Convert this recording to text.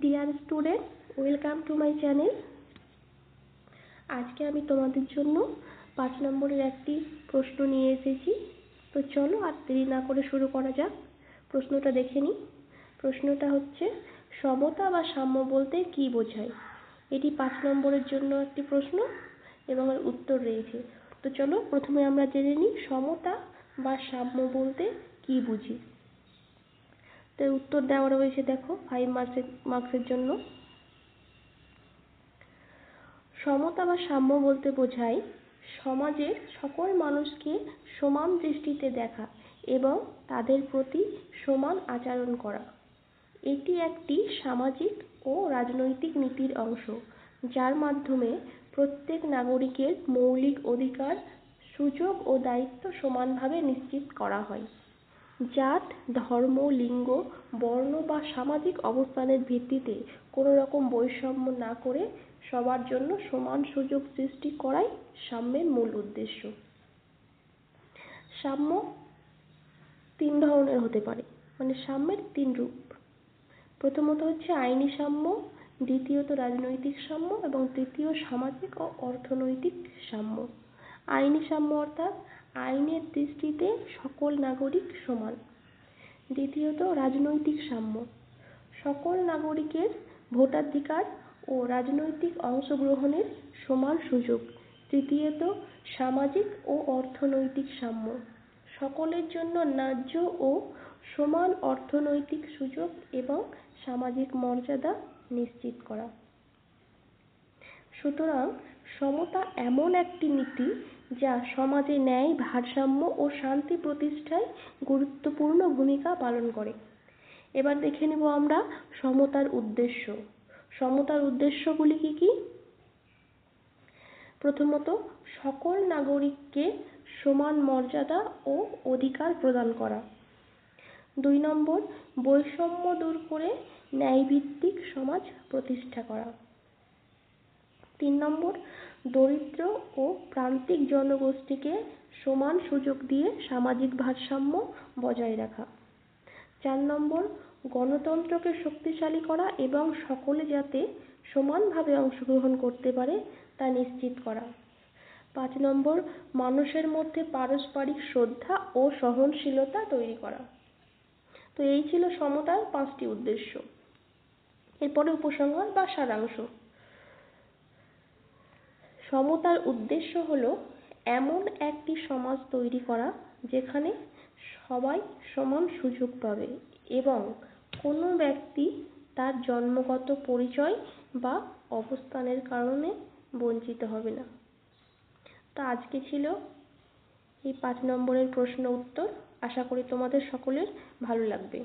Dear student welcome to my channel আজকে আমি তোমাদের জন্য পাঁচ নম্বরের একটি প্রশ্ন নিয়ে এসেছি। তো চলো আর দেরি না করে শুরু করা যাক। প্রশ্নটা দেখে নিই। প্রশ্নটা হচ্ছে, সমতা বা সাম্য বলতে কী বোঝায়? এটি পাঁচ নম্বরের জন্য একটি প্রশ্ন এবং এর উত্তর রয়েছে। তো চলো প্রথমে আমরা জেনে নিই, সমতা বা সাম্য বলতে কী বুঝি? তো উত্তর দেওয়া রয়েছে দেখো ফাইভ মার্কসের মার্কসের জন্য। সমতা বা সাম্য বলতে বোঝায় সমাজের সকল মানুষকে সমান দৃষ্টিতে দেখা এবং তাদের প্রতি সমান আচরণ করা। এটি একটি সামাজিক ও রাজনৈতিক নীতির অংশ, যার মাধ্যমে প্রত্যেক নাগরিকের মৌলিক অধিকার, সুযোগ ও দায়িত্ব সমানভাবে নিশ্চিত করা হয়। জাত, ধর্ম, লিঙ্গ, বর্ণ বা সামাজিক অবস্থানের ভিত্তিতে কোনো রকম বৈষম্য না করে সবার জন্য সমান সুযোগ সৃষ্টি করাই সাম্যের মূল উদ্দেশ্য। সাম্য তিন ধরনের হতে পারে মানে সাম্যের তিন রূপ। প্রথমত হচ্ছে আইনি সাম্য, দ্বিতীয়ত রাজনৈতিক সাম্য এবং তৃতীয় সামাজিক ও অর্থনৈতিক সাম্য। আইনি সাম্য অর্থাৎ আইনের দৃষ্টিতে সকল নাগরিক সমান। দ্বিতীয়ত, রাজনৈতিক সাম্য। সকল নাগরিকের ভোটাধিকার ও রাজনৈতিক অংশগ্রহণের সমান সুযোগ। তৃতীয়ত, সামাজিক ও অর্থনৈতিক সাম্য। সকলের জন্য ন্যায্য ও সমান অর্থনৈতিক সুযোগ এবং সামাজিক মর্যাদা নিশ্চিত করা। সুতরাং সমতা এমন একটি নীতি যা সমাজে ন্যায়, ভারসাম্য ও শান্তি প্রতিষ্ঠায় গুরুত্বপূর্ণ ভূমিকা পালন করে। এবার দেখে নেব আমরা সমতার উদ্দেশ্য। সমতার উদ্দেশ্যগুলি কি কি? প্রথমত, সকল নাগরিককে সমান মর্যাদা ও অধিকার প্রদান করা। দুই নম্বর, বৈষম্য দূর করে ন্যায়ভিত্তিক সমাজ প্রতিষ্ঠা করা। তিন নম্বর, দরিদ্র ও প্রান্তিক জনগোষ্ঠীকে সমান সুযোগ দিয়ে সামাজিক ভারসাম্য বজায় রাখা। চার নম্বর, গণতন্ত্রকে শক্তিশালী করা এবং সকলে যাতে সমানভাবে অংশগ্রহণ করতে পারে তা নিশ্চিত করা। পাঁচ নম্বর, মানুষের মধ্যে পারস্পরিক শ্রদ্ধা ও সহনশীলতা তৈরি করা। তো এই ছিল সমতার পাঁচটি উদ্দেশ্য। এরপরে উপসংহার বা সারাংশ। সমতার উদ্দেশ্য হলো এমন একটি সমাজ তৈরি করা যেখানে সবাই সমান সুযোগ পাবে এবং কোনো ব্যক্তি তার জন্মগত পরিচয় বা অবস্থানের কারণে বঞ্চিত হবে না। তো আজকে ছিল এই পাঁচ নম্বরের প্রশ্ন উত্তর। আশা করি তোমাদের সকলের ভালো লাগবে।